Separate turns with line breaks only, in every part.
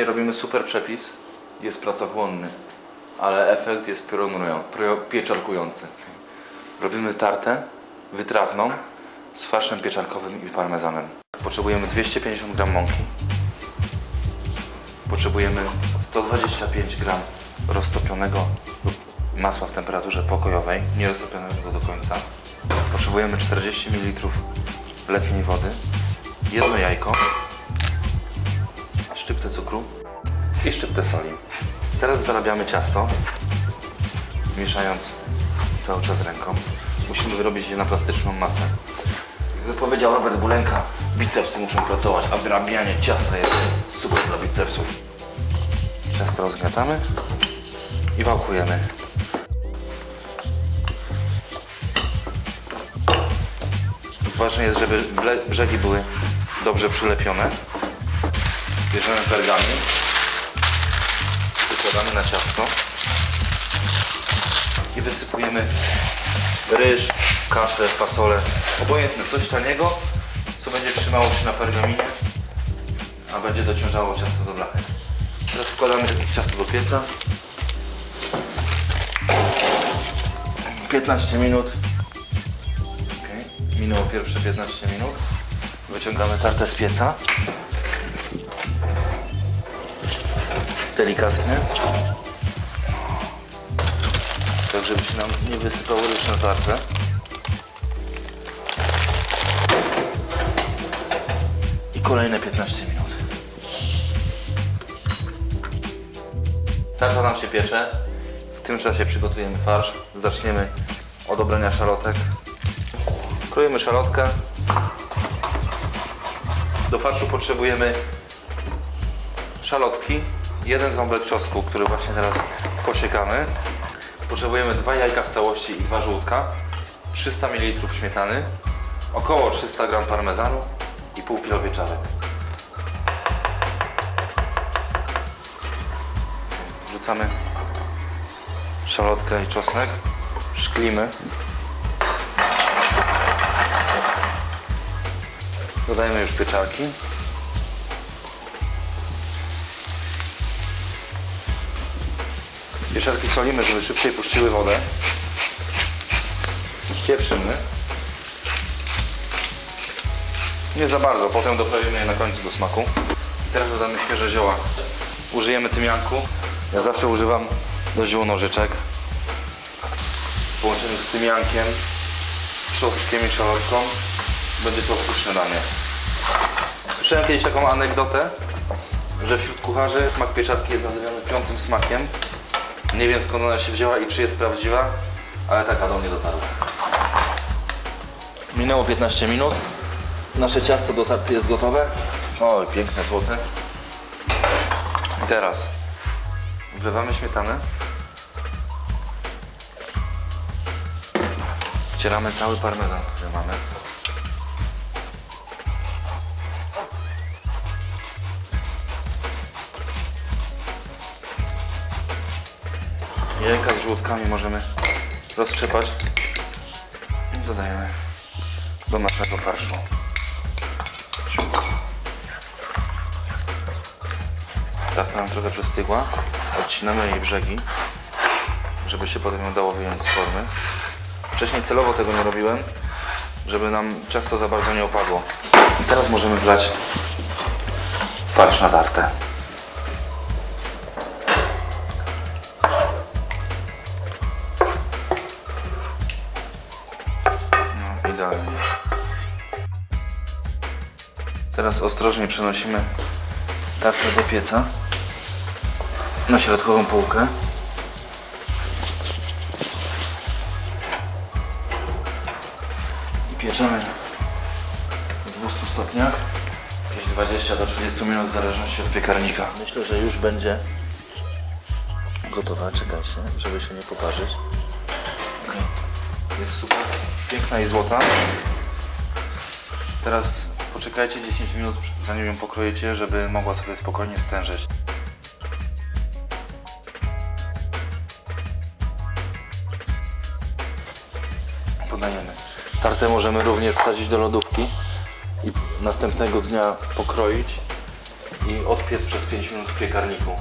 Dzisiaj robimy super przepis. Jest pracochłonny, ale efekt jest pieczarkujący. Robimy tartę wytrawną z farszem pieczarkowym i parmezanem. Potrzebujemy 250 g mąki. Potrzebujemy 125 g roztopionego masła w temperaturze pokojowej, nie roztopionego do końca. Potrzebujemy 40 ml letniej wody, jedno jajko, szczyptę cukru i szczyptę soli. Teraz zarabiamy ciasto, mieszając cały czas ręką. Musimy wyrobić je na plastyczną masę. Jak powiedział Robert Bulenka, bicepsy muszą pracować, a wyrabianie ciasta jest super dla bicepsów. Ciasto rozgniatamy i wałkujemy. Ważne jest, żeby brzegi były dobrze przylepione. Bierzemy pergamin, wykładamy na ciasto i wysypujemy ryż, kaszę, fasolę, obojętne, coś taniego, co będzie trzymało się na pergaminie, a będzie dociążało ciasto do blachy. Teraz wkładamy ciasto do pieca. 15 minut. Okay. Minęło pierwsze 15 minut. Wyciągamy tartę z pieca. Delikatnie. Tak, żeby się nam nie wysypał ryż na tartę. I kolejne 15 minut. Tarta nam się piecze. W tym czasie przygotujemy farsz. Zaczniemy od obrania szalotek. Kroimy szalotkę. Do farszu potrzebujemy szalotki, jeden ząbek czosnku, który właśnie teraz posiekamy. Potrzebujemy dwa jajka w całości i dwa żółtka, 300 ml śmietany, około 300 g parmezanu i pół kilo pieczarek. Wrzucamy szalotkę i czosnek, szklimy. Dodajemy już pieczarki. Pieczarki solimy, żeby szybciej puściły wodę. Pieprzymy. Nie za bardzo, potem doprawimy je na końcu do smaku. I teraz dodamy świeże zioła. Użyjemy tymianku. Ja zawsze używam do ziół nożyczek. W połączeniu z tymiankiem, trzostkiem i szalotką będzie to pyszne danie. Słyszałem kiedyś taką anegdotę, że wśród kucharzy smak pieczarki jest nazywany piątym smakiem. Nie wiem skąd ona się wzięła i czy jest prawdziwa, ale taka do mnie dotarła. Minęło 15 minut. Nasze ciasto do tarty jest gotowe. O, piękne złote. I teraz wlewamy śmietanę. Wcieramy cały parmezan, który mamy. Jajka z żółtkami możemy roztrzepać i dodajemy do naszego farszu. Tarta nam trochę przystygła. Odcinamy jej brzegi, żeby się potem ją dało wyjąć z formy. Wcześniej celowo tego nie robiłem, żeby nam ciasto za bardzo nie opadło. I teraz możemy wlać farsz na tartę. Teraz ostrożnie przenosimy tartę do pieca na środkową półkę. I pieczemy w 200 stopniach. Jakieś 20 do 30 minut w zależności od piekarnika. Myślę, że już będzie gotowa. Czekaj się, żeby się nie poparzyć. Jest super. Piękna i złota. Teraz poczekajcie 10 minut, zanim ją pokroicie, żeby mogła sobie spokojnie stężeć. Podajemy. Tartę możemy również wsadzić do lodówki i następnego dnia pokroić i odpiec przez 5 minut w piekarniku.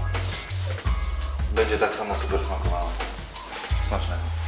Będzie tak samo super smakowało. Smacznego.